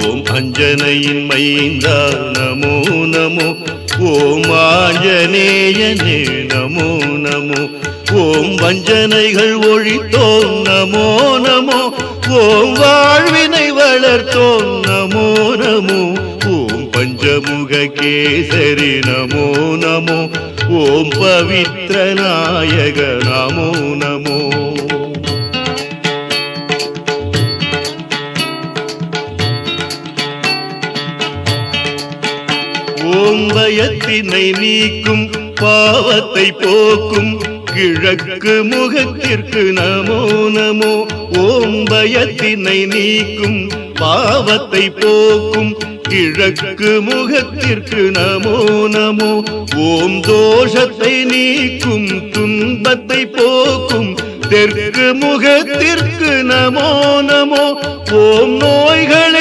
ஓம் அஞ்சனையின் மைந்தா நமோ நமோ. ஓம் ஆஞ்சநேயனே நமோ நமோ. ஓம் வஞ்சனைகள் ஒழித்தோம் நமோ நமோ. ஓம் வாழ்வினை வளர்த்தோம் நமோ நமோ. ஓம் பஞ்சமுக கேசரி நமோ நமோ. ஓம் பவித்ர நாயக நமோ நமோ. ஓம்பயத்தினை நீக்கும் பாவத்தை போக்கும் கிழக்கு முகத்திற்கு நமோ நமோ. ஓம்பயத்தினை நீக்கும் பாவத்தை போக்கும் கிழக்கு முகத்திற்கு நமோ நமோ. ஓம் தோஷத்தை நீக்கும் துன்பத்தை போக்கும் தெற்கு முகத்திற்கு நமோ நமோ. ஓம் நோய்கள்